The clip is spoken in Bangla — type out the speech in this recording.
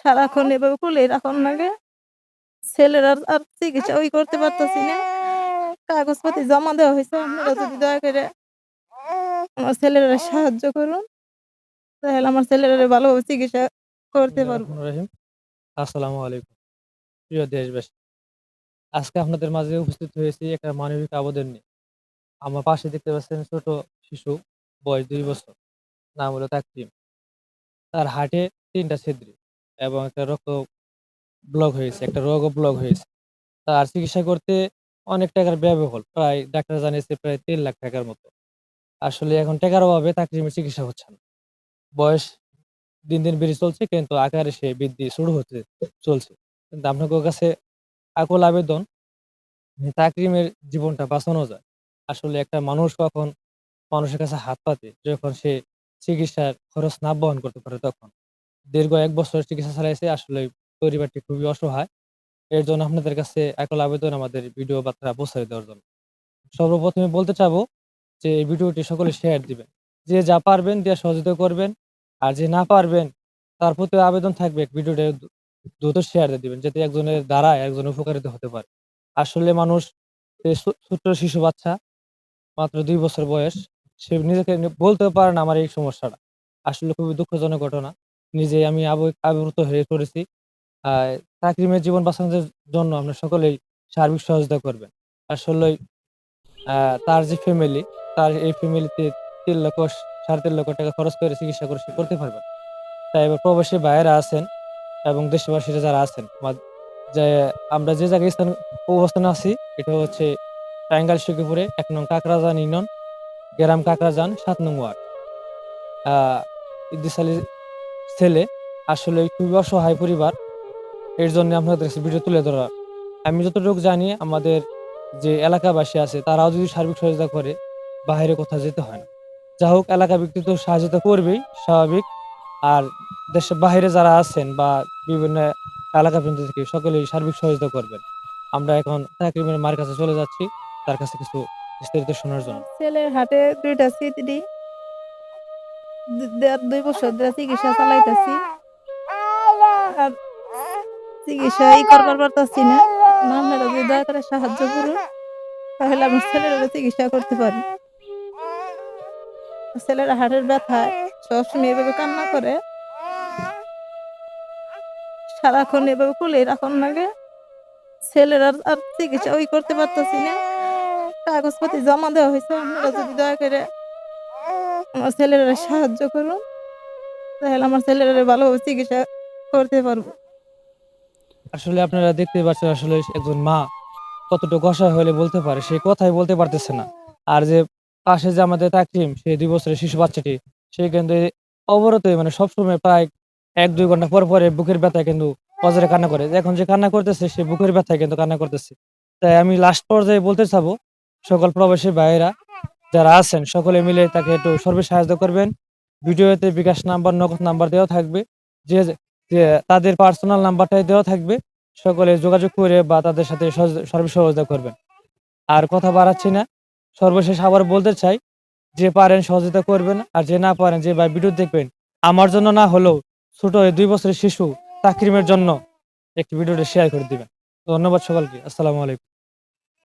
সারাক্ষণ এভাবে খুলে রাখন লাগে। ছেলের আর চিকিৎসা ওই করতে পারতেছি না। কাগজপাতি জমা দেওয়া হয়েছে আপনারা যদি দয়া করে আমার ছেলেরা সাহায্য করুন তাহলে আমার ছেলেরা ভালোভাবে চিকিৎসা করতে পারব। আসসালামু আলাইকুম। প্রিয় দেশবাসী আজকে আপনাদের মাঝে উপস্থিত হয়েছি একটা মানবিক আবেদন নিয়ে। আমার পাশে দেখতে পাচ্ছেন ছোট শিশু বয়স দুই বছর নাম হলো তাকরিম। তার হাটে তিনটা ছিদ্রি। এবং একটা রক্ত ব্লক হয়েছে, একটা রোগও ব্লক হয়েছে। তার চিকিৎসা করতে অনেক টাকার ব্যয়বহুল, প্রায় ডাক্তার জানিয়েছে প্রায় তিন লাখ টাকার মতো। আসলে এখন টাকার অভাবে তাকরিমের চিকিৎসা হচ্ছে না। বয়স দিন দিন বেড়ে চলছে, কিন্তু আকারে সে বৃদ্ধি শুরু হতে চলছে। কিন্তু আপনাদের কাছে আকুল আবেদন তাকরিমের জীবনটা বাঁচানো যায়। আসলে একটা মানুষ কখন মানুষের কাছে হাত পাতে, যখন সে চিকিৎসার খরচ না বহন করতে পারে তখন। দীর্ঘ এক বছর চিকিৎসা চালাইছে, আসলে পরিবারটি খুবই অসহায়। এর জন্য আপনাদের কাছে একল আবেদন আমাদের ভিডিও বার্তা পৌঁছে দেওয়ার জন্য। সর্বপ্রথমে বলতে চাবো যে, এই ভিডিওটি সকলে শেয়ার দিবেন। যে যা পারবেন দিয়ে সহযোগিতা করবেন, আর যে না পারবেন, তার প্রতি আবেদন থাকবে, ভিডিওটা দ্রু- দ্রুত শেয়ার দিয়ে দিবেন, যাতে একজনের দ্বারা একজন উপকারিত হতে পারে। আসলে মানুষ ছোট্ট শিশু বাচ্চা, মাত্র দুই বছর বয়স, সে নিজেকে বলতেও পারে না, আমার এই সমস্যাটা। আসলে খুবই দুঃখজনক ঘটনা। নিজে আমি আবির্ভূত হয়ে পড়েছি। তাকরিমের জীবন বাঁচানোর জন্য আমরা সকলেই সার্বিক সহযোগিতা করবেন। আসলে তার যে ফ্যামিলি তার এই ফ্যামিলিতে তিন লক্ষ, সাড়ে তিন লক্ষ টাকা খরচ করে চিকিৎসা করে করতে পারবেন তাই এবার প্রবাসী ভাইয়েরা আছেন এবং দেশবাসীরা যারা আছেন যে আমরা যে জায়গায় স্থান, অবস্থানে আছি, এটা হচ্ছে টাঙ্গাইল সুখীপুরে, এক নং কাকরাজান ইউনিয়ন, গ্রাম কাকরাজান সাত নং ওয়ার্ড। আলীর ছেলে, আসলে খুবই অসহায় পরিবার। এর জন্য আপনাদের কাছে ভিডিও তুলে ধরা। আমি যতটুকু জানি, আমাদের যে এলাকাবাসী আছে, তারাও যদি সার্বিক সহযোগিতা করে, বাইরে কোথাও যেতে হয় না। যা হোক, এলাকা ব্যক্তি তো সাহায্য করবেই, স্বাভাবিক। আর দেশের বাইরে যারা আছেন বা বিভিন্ন এলাকা প্রান্ত থেকে, সকলেই সার্বিক সহযোগিতা করবেন। আমরা এখন মার কাছে চলে যাচ্ছি, তার কাছে কিছু বিস্তারিত শোনার জন্য। ছেলের হাটে দুইটা সিটি দুই বছর ধরে চিকিৎসা চালাইতেছি। আর চিকিৎসা ই করবার পারতাছি না। আপনারা যদি দয়া করে সাহায্য করুন, তাহলে আমার ছেলেরা চিকিৎসা করতে পারি। ছেলেরা হাড়ের ব্যথায় সবসময় এভাবে কান্না করে। সারাক্ষণ এভাবে কুলে রাখন লাগে ছেলের আর চিকিৎসা ওই করতে পারতেছি না। কাগজপাতি জমা দেওয়া হয়েছে। আপনারা যদি দয়া করে আমার ছেলেরা সাহায্য করুন, তাহলে আমার ছেলেরা ভালোভাবে চিকিৎসা করতে পারব। আসলে আপনারা দেখতে পাচ্ছেন, আসলে একজন মা কতটুকু অসহায় হলে বলতে পারে, সে কথাই বলতে পারতেছে না। আর যে পাশে যে আমাদের তাকরিম, সে দুই বছরের শিশু বাচ্চাটি, সে কিন্তু অবরত মানে সবসময় প্রায় এক দুই ঘণ্টা পর পরে বুকের ব্যথায় কিন্তু অজরে কান্না করে। এখন যে কান্না করতেছে, সে বুকের ব্যথায় কিন্তু কান্না করতেছে। তাই আমি লাস্ট পর্যায়ে বলতে চাবো, সকল প্রবাসী ভাইয়েরা যারা আছেন, সকলে মিলে তাকে একটু সর্বে সাহায্য করবেন। ভিডিওতে বিকাশ নাম্বার, নগদ নাম্বার দেওয়া থাকবে। যে তাদের পার্সোনাল নাম্বারটাই দেওয়া থাকবে। সকলে যোগাযোগ করে বা তাদের সাথে সর্ব সহযোগিতা করবেন। আর কথা বাড়াচ্ছি না। সর্বশেষ আবার বলতে চাই, যে পারেন সহযোগিতা করবেন আর যে না পারেন, যে ভাই ভিডিও দেখবেন, আমার জন্য না হলেও ছোট দুই বছরের শিশু তাকরিমের জন্য একটি ভিডিওটা শেয়ার করে দিবেন। ধন্যবাদ সকলকে। আসসালামু আলাইকুম।